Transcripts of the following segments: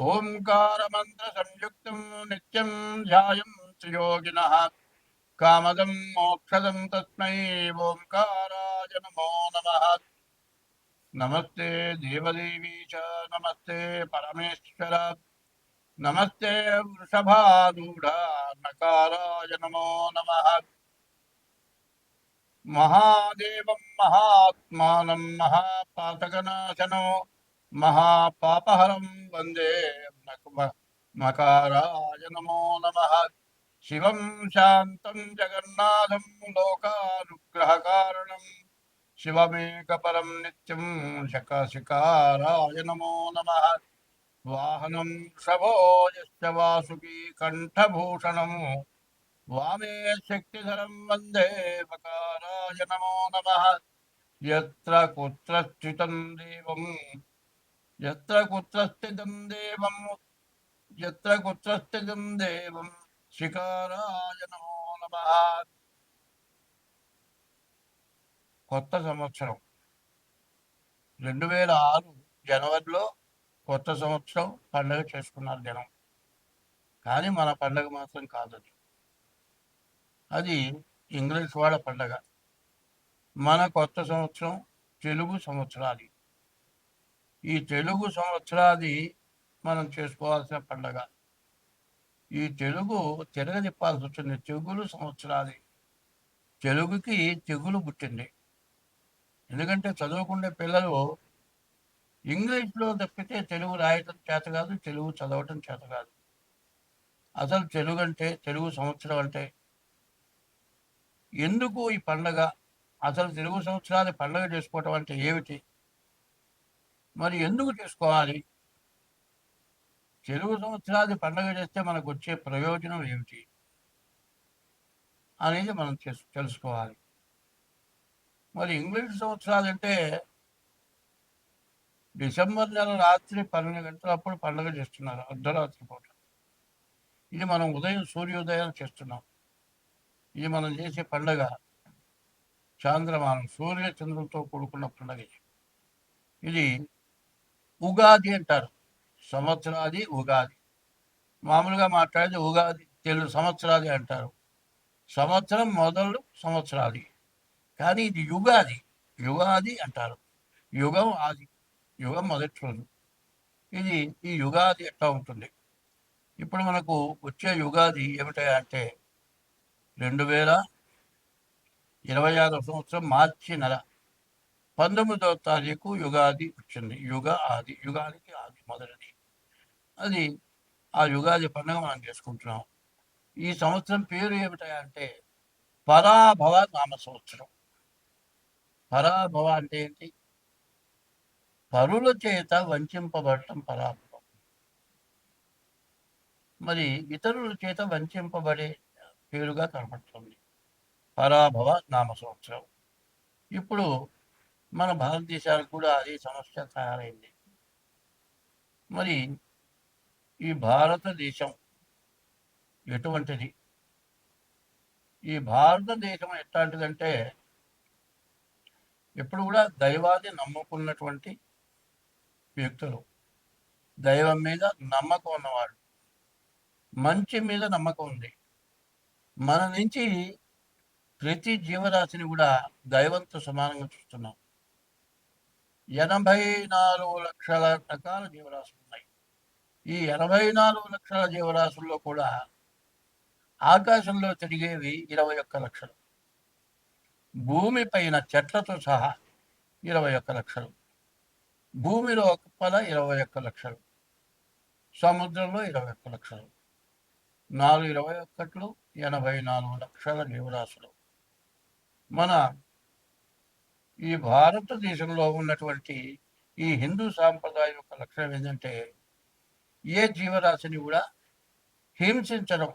ओङ्कारमन्त्रसंयुक्तं नित्यं ध्यायं श्रियोगिनः। कामदं मोक्षदं तस्मै ओङ्काराय नमो नमः। नमस्ते देवदेवी च, नमस्ते परमेश्वर। नमस्ते वृषभारूढानकाराय नमो नमः। महादेवं महात्मानं महापातकनाशनो। మహాపాపహరం వందే మకారాయ నమో నమ. శివం శాంతం జగన్నాథం లోకానుగ్రహకారణం. శివమేకపరం నిత్యం శకశికారాయ నమో నమ. వాహనం వృషభో యశ్చ వాసుకీ కంఠభూషణం. వామే శక్తిధరం వందే మకారాయ నమో నమ. ఎత్ర కుత్ర దేవం యత్ర కుత్రస్థితం దేవం యత్ర కుత్రస్థితం దేవం శికారాయ నమో నమ కొత్త సంవత్సరం. రెండు వేల ఆరు జనవరిలో కొత్త సంవత్సరం పండగ చేసుకున్నారు జనం. కానీ మన పండగ మాత్రం కాదది. అది ఇంగ్లీష్ వాళ్ళ పండగ. మన కొత్త సంవత్సరం తెలుగు సంవత్సరాలు. ఈ తెలుగు సంవత్సరాది మనం చేసుకోవాల్సిన పండగ. ఈ తెలుగు తిరగదిప్పాల్సి వచ్చింది. తెగులు సంవత్సరాది. తెలుగుకి తెగులు పుట్టింది. ఎందుకంటే చదువుకునే పిల్లలు ఇంగ్లీష్లో తప్పితే తెలుగు రాయటం చేత కాదు తెలుగు చదవటం చేత కాదు. అసలు తెలుగు అంటే తెలుగు సంవత్సరం అంటే ఎందుకు ఈ పండగ? అసలు తెలుగు సంవత్సరాలు పండగ చేసుకోవటం అంటే ఏమిటి? మరి ఎందుకు చేసుకోవాలి తెలుగు సంవత్సరాది పండగ చేస్తే మనకు వచ్చే ప్రయోజనం ఏమిటి? అనేది మనం తెలుసు తెలుసుకోవాలి. మరి ఇంగ్లీష్ సంవత్సరాలు అంటే డిసెంబర్ నెల రాత్రి పన్నెండు గంటలప్పుడు పండుగ చేస్తున్నారు అర్ధరాత్రి పూట. ఇది మనం ఉదయం సూర్యోదయం చేస్తున్నాం. ఇది మనం చేసే పండగ చాంద్రమానం సూర్య చంద్రులతో కూడుకున్న పండగ ఇది. ఉగాది అంటారు. సంవత్సరాది ఉగాది. మామూలుగా మాట్లాడేది ఉగాది తెలుగు సంవత్సరాది అంటారు. సంవత్సరం మొదలు సంవత్సరాది. కానీ ఇది యుగాది. యుగాది అంటారు. యుగం ఆది. యుగం మొదటి రోజు. ఇది ఈ యుగాది ఎట్లా ఉంటుంది? ఇప్పుడు మనకు వచ్చే యుగాది ఏమిటా అంటే రెండు వేల ఇరవై ఆరో సంవత్సరం మార్చి నెల. పంతొమ్మిదవ తారీఖు యుగాది వచ్చింది. యుగ ఆది యుగానికి ఆది మొదటిది. అది ఆ యుగాది పండుగ మనం చేసుకుంటున్నాం. ఈ సంవత్సరం పేరు ఏమిటంటే పరాభవ నామ సంవత్సరం. పరాభవ అంటే ఏంటి? పరుల చేత వంచింపబడటం పరాభవం. మరి ఇతరుల చేత వంచింపబడే పేరుగా కనపడుతుంది. పరాభవ నామ సంవత్సరం. ఇప్పుడు మన భారతదేశానికి కూడా అదే సమస్య తయారైంది. మరి ఈ భారతదేశం ఎటువంటిది? ఈ భారతదేశం ఎట్లాంటిదంటే ఎప్పుడు కూడా దైవాన్ని నమ్ముకున్నటువంటి వ్యక్తులు. దైవం మీద నమ్మకం ఉన్నవాడు. మంచి మీద నమ్మకం ఉంది. మన నుంచి ప్రతి జీవరాశిని కూడా దైవంతో సమానంగా చూస్తున్నాం. ఎనభై నాలుగు లక్షల రకాల జీవరాశులు ఉన్నాయి. ఈ ఎనభై నాలుగు లక్షల జీవరాశుల్లో కూడా ఆకాశంలో తిరిగేవి ఇరవై ఒక్క లక్షలు. భూమి పైన చెట్లతో సహా ఇరవై ఒక్క లక్షలు. భూమిలో పద ఇరవై ఒక్క లక్షలు. సముద్రంలో ఇరవై ఒక్క లక్షలు. నాలుగు ఇరవై ఒక్కట్లు ఎనభై నాలుగు లక్షల జీవరాశులు మన ఈ భారతదేశంలో ఉన్నటువంటి ఈ హిందూ సాంప్రదాయం యొక్క లక్షణం ఏంటంటే ఏ జీవరాశిని కూడా హింసించడం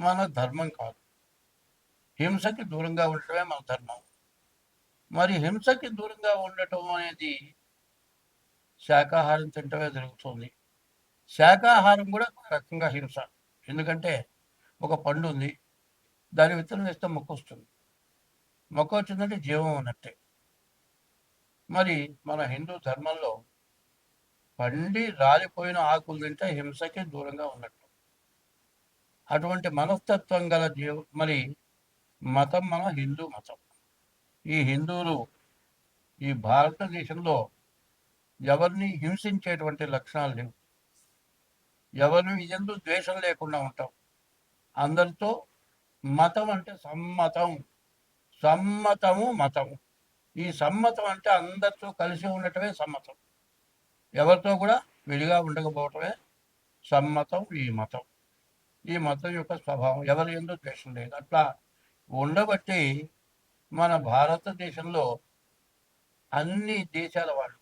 మన ధర్మం కాదు. హింసకి దూరంగా ఉండటమే మన ధర్మం. మరి హింసకి దూరంగా ఉండటం అనేది శాకాహారం తింటమే జరుగుతుంది. శాకాహారం కూడా ఒక రకంగా హింస. ఎందుకంటే ఒక పండు ఉంది దాని విత్తనం వేస్తే మొక్క వస్తుంది. మొక్క వచ్చిందంటే జీవం ఉన్నట్టే. మరి మన హిందూ ధర్మంలో పండి రాలిపోయిన ఆకులు తింటే హింసకి దూరంగా ఉన్నట్టు. అటువంటి మనస్తత్వం గల జీవ మరి మతం మన హిందూ మతం. ఈ హిందువులు ఈ భారతదేశంలో ఎవరిని హింసించేటువంటి లక్షణాలు లేవు. ఎవరిని ఎందు ద్వేషం లేకుండా ఉంటాం. అందరితో మతం అంటే సమ్మతం. సమ్మతము మతము. ఈ సమ్మతం అంటే అందరితో కలిసి ఉండటమే సమ్మతం. ఎవరితో కూడా విడిగా ఉండకపోవటమే సమ్మతం ఈ మతం. ఈ మతం యొక్క స్వభావం ఎవరి ఎందుకు ద్వేషం లేదు. అట్లా ఉండబట్టి మన భారతదేశంలో అన్ని దేశాల వాళ్ళు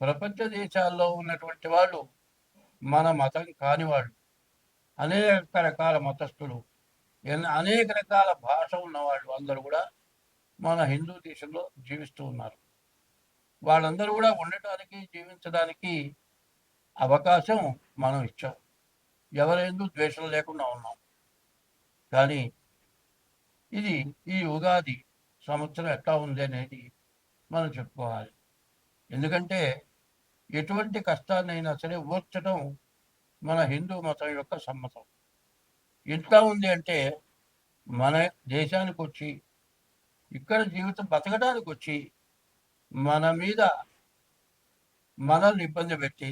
ప్రపంచ దేశాల్లో ఉన్నటువంటి వాళ్ళు మన మతం కాని వాళ్ళు అనేక రకాల మతస్థులు అనేక రకాల భాష ఉన్నవాళ్ళు అందరూ కూడా మన హిందూ దేశంలో జీవిస్తూ ఉన్నారు. వాళ్ళందరూ కూడా ఉండటానికి జీవించడానికి అవకాశం మనం ఇచ్చాం. ఎవరెందు ద్వేషం లేకుండా ఉన్నాం. కానీ ఇది ఈ ఉగాది సంవత్సరం ఎట్లా ఉంది అనేది మనం చెప్పుకోవాలి. ఎందుకంటే ఎటువంటి కష్టాన్నైనా సరే ఓర్చడం మన హిందూ మతం యొక్క సమ్మతం. ఎట్లా ఉంది అంటే మన దేశానికి వచ్చి ఇక్కడ జీవితం బతకడానికి వచ్చి మన మీద మనల్ని ఇబ్బంది పెట్టి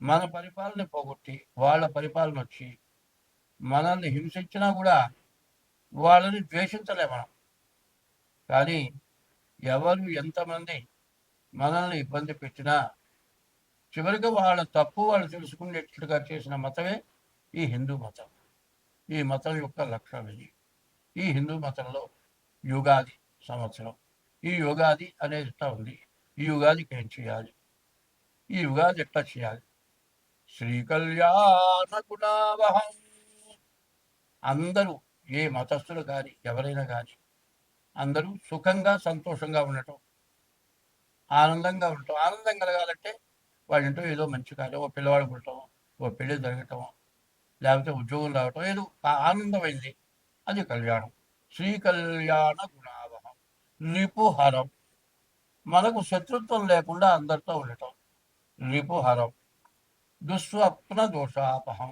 మన పరిపాలన పోగొట్టి వాళ్ళ పరిపాలన వచ్చి మనల్ని హింసించినా కూడా వాళ్ళని ద్వేషించలే మనం. కానీ ఎవరు ఎంతమంది మనల్ని ఇబ్బంది పెట్టినా చివరికి వాళ్ళ తప్పు వాళ్ళు తెలుసుకునేట్లుగా చేసిన మతమే ఈ హిందూ మతం. ఈ మతం యొక్క లక్ష్యం ఇది. ఈ హిందూ మతంలో యుగాది సంవత్సరం. ఈ యుగాది అనేది ఎట్లా ఉంది? ఈ యుగాదికి ఏం చేయాలి? ఈ యుగాది ఎట్లా చేయాలి? శ్రీ కళ్యాణ గుణావహం అందరూ ఏ మతస్థులు కానీ ఎవరైనా కానీ అందరూ సుఖంగా సంతోషంగా ఉండటం ఆనందంగా ఉండటం ఆనందం కలగాలంటే వాళ్ళ ఇంట్లో ఏదో మంచి కాదు ఓ పిల్లవాడు పుట్టడం ఓ పెళ్ళి జరగటం లేకపోతే ఉద్యోగం రావటం ఏదో ఆనందమైంది. అది కళ్యాణం. శ్రీ కళ్యాణ గుణావహం రిపుహరం మనకు శత్రుత్వం లేకుండా అందరితో ఉండటం. రిపుహరం దుస్వప్న దోషాపహం.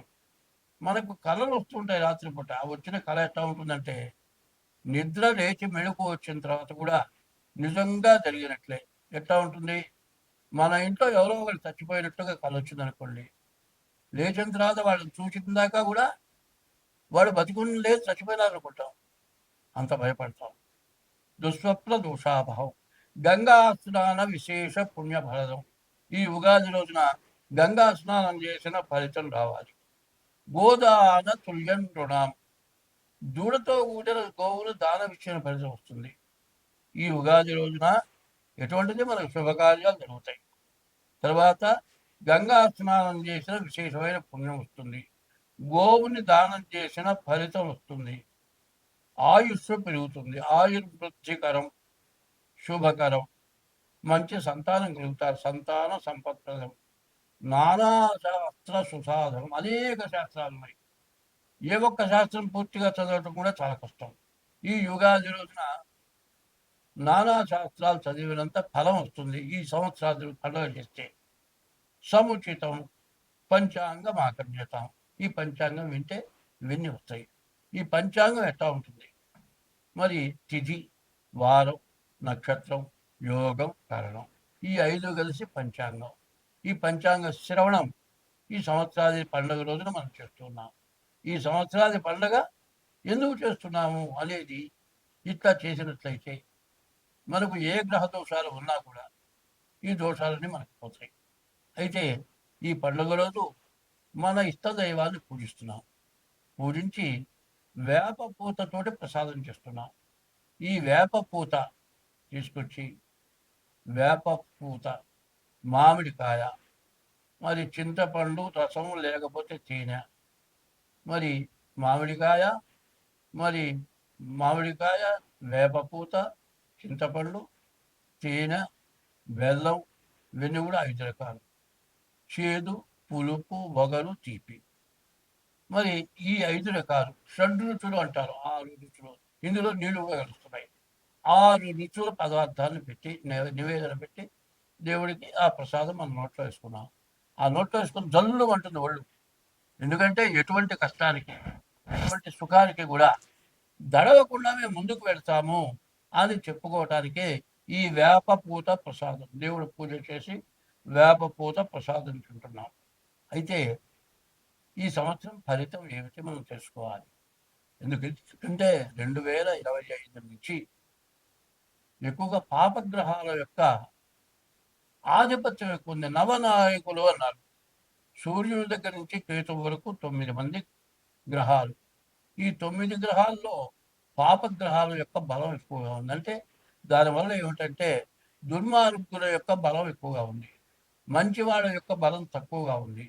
మనకు కళలు వస్తుంటాయి రాత్రిపూట. వచ్చిన కళ ఎట్లా ఉంటుందంటే నిద్ర లేచి మెళుకు వచ్చిన తర్వాత కూడా నిజంగా జరిగినట్లే. ఎట్లా ఉంటుంది? మన ఇంట్లో ఎవరో ఒకరు చచ్చిపోయినట్టుగా కళ వచ్చింది అనుకోండి లేచిన తర్వాత వాళ్ళని చూసిన దాకా కూడా వాడు బతికుని లేదు చచ్చిపోయినారు అనుకుంటాం. అంత భయపడతాం. దుస్వప్న దోషాభావం. గంగా స్నాన విశేష పుణ్యఫలదం. ఈ ఉగాది రోజున గంగా స్నానం చేసిన ఫలితం రావాలి. గోదాన తుల్యం రుణం. దూడతో కూడిన గోవులు దానం ఇచ్చిన ఫలితం వస్తుంది. ఈ ఉగాది రోజున ఎటువంటిది? మనకు శుభకార్యాలు జరుగుతాయి. తర్వాత గంగా స్నానం చేసిన విశేషమైన పుణ్యం వస్తుంది. గోవుని దానం చేసిన ఫలితం వస్తుంది. ఆయుష్ పెరుగుతుంది. ఆయుర్వృద్ధికరం శుభకరం మంచి సంతానం కలుగుతారు. సంతాన సంపత్ప్రదం నానా శాస్త్ర సుసాధనం. అనేక శాస్త్రాలు ఉన్నాయి. ఏ ఒక్క శాస్త్రం పూర్తిగా చదవటం కూడా చాలా కష్టం. ఈ యుగాది రోజున నానా శాస్త్రాలు చదివినంత ఫలం వస్తుంది. ఈ సంవత్సరాలు పండుగ చేస్తే. సముచితం పంచాంగం ఆకర్ణ్యతం ఈ పంచాంగం వింటే ఇవన్నీ వస్తాయి. ఈ పంచాంగం ఎట్లా ఉంటుంది? మరి తిథి వారం నక్షత్రం యోగం కరణం. ఈ ఐదు కలిసి పంచాంగం. ఈ పంచాంగ శ్రవణం ఈ సంవత్సరాది పండుగ రోజున మనం చేస్తున్నాం ఈ సంవత్సరాది పండుగ ఎందుకు చేస్తున్నాము అనేది ఇట్లా చేసినట్లయితే మనకు ఏ గ్రహ దోషాలు ఉన్నా కూడా ఈ దోషాలన్నీ మనకు పోతాయి. అయితే ఈ పండుగ రోజు మన ఇష్ట దైవాన్ని పూజిస్తున్నాం. పూజించి వేప పూతతోటి ప్రసాదం చేస్తున్నాం. ఈ వేప పూత తీసుకొచ్చి వేప పూత మామిడికాయ మరి చింతపండు రసం లేకపోతే తేనె మరి మామిడికాయ మరి మామిడికాయ వేపపూత చింతపండు తేనె బెల్లం ఇవన్నీ కూడా ఐదు రకాలు. చేదు పులుపు వగరు తీపి మరి ఈ ఐదు రకాలు షడ్ రుచులు అంటారు. ఆరు రుచులు. ఇందులో నీళ్ళు కూడా కలుస్తున్నాయి. ఆరు రుచుల పదార్థాలను పెట్టి నివేదన పెట్టి దేవుడికి ఆ ప్రసాదం మనం నోట్లో వేసుకున్నాం. ఆ నోట్లో వేసుకుని జల్లు అంటుంది ఒళ్ళు. ఎందుకంటే ఎటువంటి కష్టానికి ఎటువంటి సుఖానికి కూడా దడవకుండా మేము ముందుకు వెళ్తాము అని చెప్పుకోవటానికే ఈ వేప పూత ప్రసాదం. దేవుడు పూజ చేసి వేపపూత ప్రసాదం అయితే ఈ సంవత్సరం ఫలితం ఏమిటి మనం తెలుసుకోవాలి. ఎందుకంటే రెండు వేల ఇరవై ఐదు నుంచి ఎక్కువగా పాపగ్రహాల యొక్క ఆధిపత్యం ఎక్కువ ఉంది. నవనాయకులు అన్నారు. సూర్యుని దగ్గర నుంచి కేతు వరకు తొమ్మిది మంది గ్రహాలు. ఈ తొమ్మిది గ్రహాల్లో పాపగ్రహాల యొక్క బలం ఎక్కువగా ఉంది. అంటే దానివల్ల ఏమిటంటే దుర్మార్గుల యొక్క బలం ఎక్కువగా ఉంది. మంచివాళ్ళ యొక్క బలం తక్కువగా ఉంది.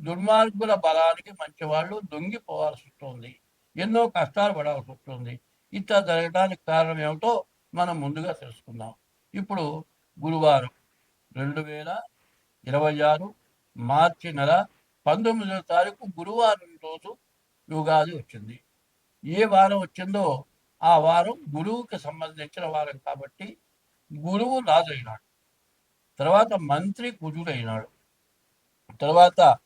దుర్మార్గుల బలానికి మంచివాళ్ళు దొంగిపోవాల్సి వస్తుంది. ఎన్నో కష్టాలు పడాల్సి వస్తుంది. ఇట్లా జరగడానికి కారణం ఏమిటో మనం ముందుగా తెలుసుకుందాం. ఇప్పుడు గురువారం రెండు వేల ఇరవై ఆరు మార్చి నెల పంతొమ్మిదవ తారీఖు గురువారం రోజు యుగాది వచ్చింది. ఏ వారం వచ్చిందో ఆ వారం గురువుకి సంబంధించిన వారం కాబట్టి గురువు రాజైనాడు. తర్వాత మంత్రి కుజుడైనాడు. తర్వాత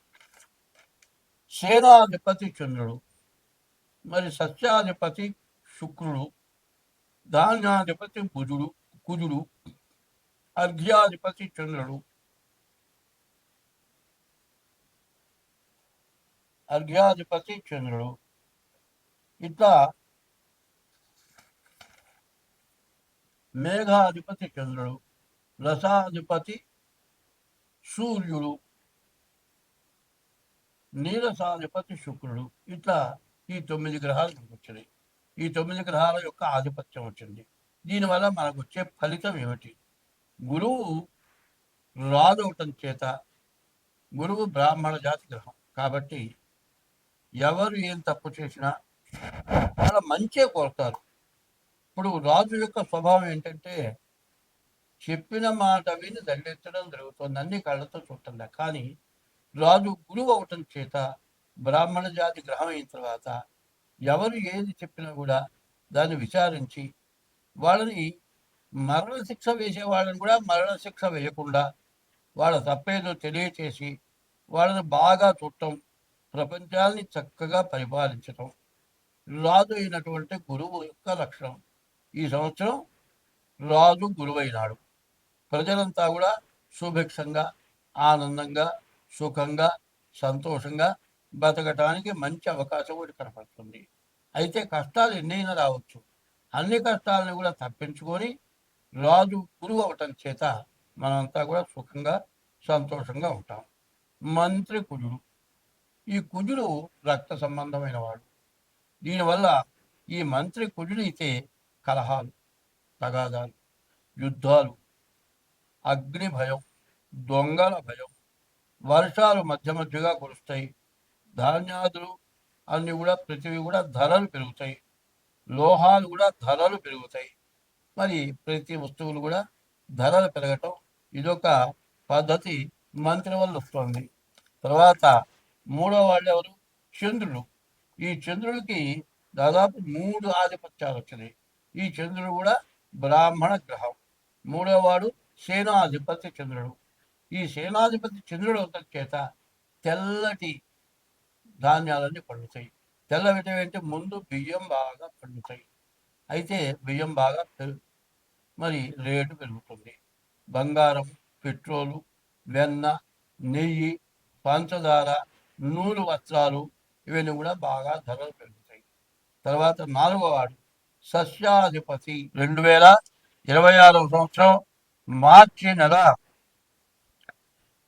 సేనాధిపతి చంద్రుడు మరి సస్యాధిపతి శుక్రుడు ధాన్యాధిపతి భుజుడు కుజుడు అర్ఘ్యాధిపతి చంద్రుడు. అర్ఘ్యాధిపతి చంద్రుడు. ఇట్లా మేఘాధిపతి చంద్రుడు. రసాధిపతి సూర్యుడు నీరసాధిపతి శుక్రుడు. ఇట్లా ఈ తొమ్మిది గ్రహాలు మనకు వచ్చినాయి. ఈ తొమ్మిది గ్రహాల యొక్క ఆధిపత్యం వచ్చింది. దీనివల్ల మనకు వచ్చే ఫలితం ఏమిటి? గురువు రాదవటం చేత గురువు బ్రాహ్మణ జాతి గ్రహం. కాబట్టి ఎవరు ఏం తప్పు చేసినా చాలా మంచే కోరుతారు. ఇప్పుడు రాజు యొక్క స్వభావం ఏంటంటే చెప్పిన మాట విని దండెత్తడం జరుగుతుంది అన్ని కళ్ళతో చూడటంలే కానీ రాజు గురువు అవటం చేత బ్రాహ్మణ జాతి గ్రహం అయిన తర్వాత ఎవరు ఏది చెప్పినా కూడా దాన్ని విచారించి వాళ్ళని మరణ శిక్ష వేసే వాళ్ళని కూడా మరణ శిక్ష వేయకుండా వాళ్ళ తప్పేదో తెలియచేసి వాళ్ళని బాగా చూడటం ప్రపంచాన్ని చక్కగా పరిపాలించటం రాజు అయినటువంటి గురువు యొక్క లక్షణం ఈ సంవత్సరం రాజు గురువైనాడు. ప్రజలంతా కూడా సుభిక్షంగా ఆనందంగా సుఖంగా సంతోషంగా బతకటానికి మంచి అవకాశం ఒకటి కనపడుతుంది. అయితే కష్టాలు ఎన్నైనా రావచ్చు. అన్ని కష్టాలను కూడా తప్పించుకొని రాజు గురువు అవటం చేత మనంతా కూడా సుఖంగా సంతోషంగా ఉంటాం. మంత్రి కుజుడు. ఈ కుజుడు రక్త సంబంధమైన వాడు. దీనివల్ల ఈ మంత్రి కుజుడైతే కలహాలు తగాదాలు యుద్ధాలు అగ్ని భయం దొంగల భయం వర్షాలు మధ్య మధ్యగా కురుస్తాయి. ధాన్యాదులు అన్నీ కూడా ప్రతివి కూడా ధరలు పెరుగుతాయి. లోహాలు కూడా ధరలు పెరుగుతాయి. మరి ప్రతి వస్తువులు కూడా ధరలు పెరగటం ఇదొక పద్ధతి మంత్రి వల్ల వస్తుంది. తర్వాత మూడో వాళ్ళు ఎవరు? చంద్రుడు. ఈ చంద్రుడికి దాదాపు మూడు ఆధిపత్యాలు వచ్చినాయి. ఈ చంద్రుడు కూడా బ్రాహ్మణ గ్రహం. మూడో వాడు సేనాధిపతి చంద్రుడు. ఈ సేనాధిపతి చంద్రుడు అవటం చేత తెల్లటి ధాన్యాలన్నీ పండుతాయి. తెల్ల అంటే ముందు బియ్యం బాగా పండుతాయి. అయితే బియ్యం బాగా మరి రేటు పెరుగుతుంది. బంగారం పెట్రోలు వెన్న నెయ్యి పంచదార నూలు వస్త్రాలు ఇవన్నీ కూడా బాగా ధరలు పెరుగుతాయి. తర్వాత నాలుగో వాడు సస్యాధిపతి. రెండు వేల ఇరవై ఆరవ సంవత్సరం మార్చి నెల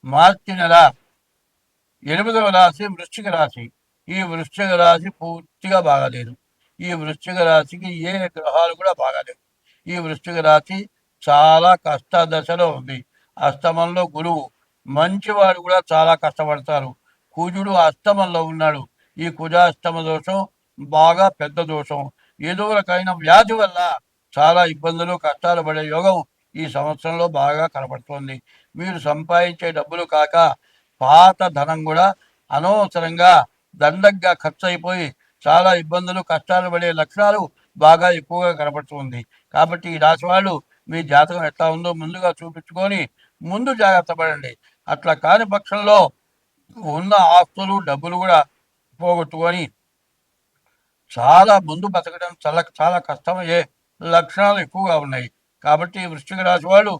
మార్చి నెల ఎనిమిదవ రాశి వృశ్చిక రాశి. ఈ వృశ్చిక రాశి పూర్తిగా బాగాలేదు. ఈ వృశ్చిక రాశికి ఏ గ్రహాలు కూడా బాగాలేవు ఈ వృశ్చిక రాశి చాలా కష్ట దశలో ఉంది. అష్టమంలో గురువు. మంచివాడు కూడా చాలా కష్టపడతారు. కుజుడు అష్టమంలో ఉన్నాడు. ఈ కుజాష్టమ దోషం బాగా పెద్ద దోషం. ఏదో రకమైన వ్యాధి వల్ల చాలా ఇబ్బందులు కష్టాలు పడే యోగం ఈ సంవత్సరంలో బాగా కనపడుతోంది. మీరు సంపాదించే డబ్బులు కాక పాత ధనం కూడా అనవసరంగా దండగ్గా ఖర్చు అయిపోయి చాలా ఇబ్బందులు కష్టాలు పడే లక్షణాలు బాగా ఎక్కువగా కనపడుతుంది. కాబట్టి ఈ రాశి వాళ్ళు మీ జాతకం ఎట్లా ఉందో ముందుగా చూపించుకొని ముందు జాగ్రత్త పడండి. అట్లా కాని పక్షంలో ఉన్న ఆస్తులు డబ్బులు కూడా పోగొట్టుకొని చాలా ముందు బతకడం చాలా చాలా కష్టమయ్యే లక్షణాలు ఎక్కువగా ఉన్నాయి. కాబట్టి వృశ్చిక రాశి వాళ్ళు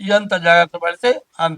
ఎంత జాగ్రత్త పడితే అంత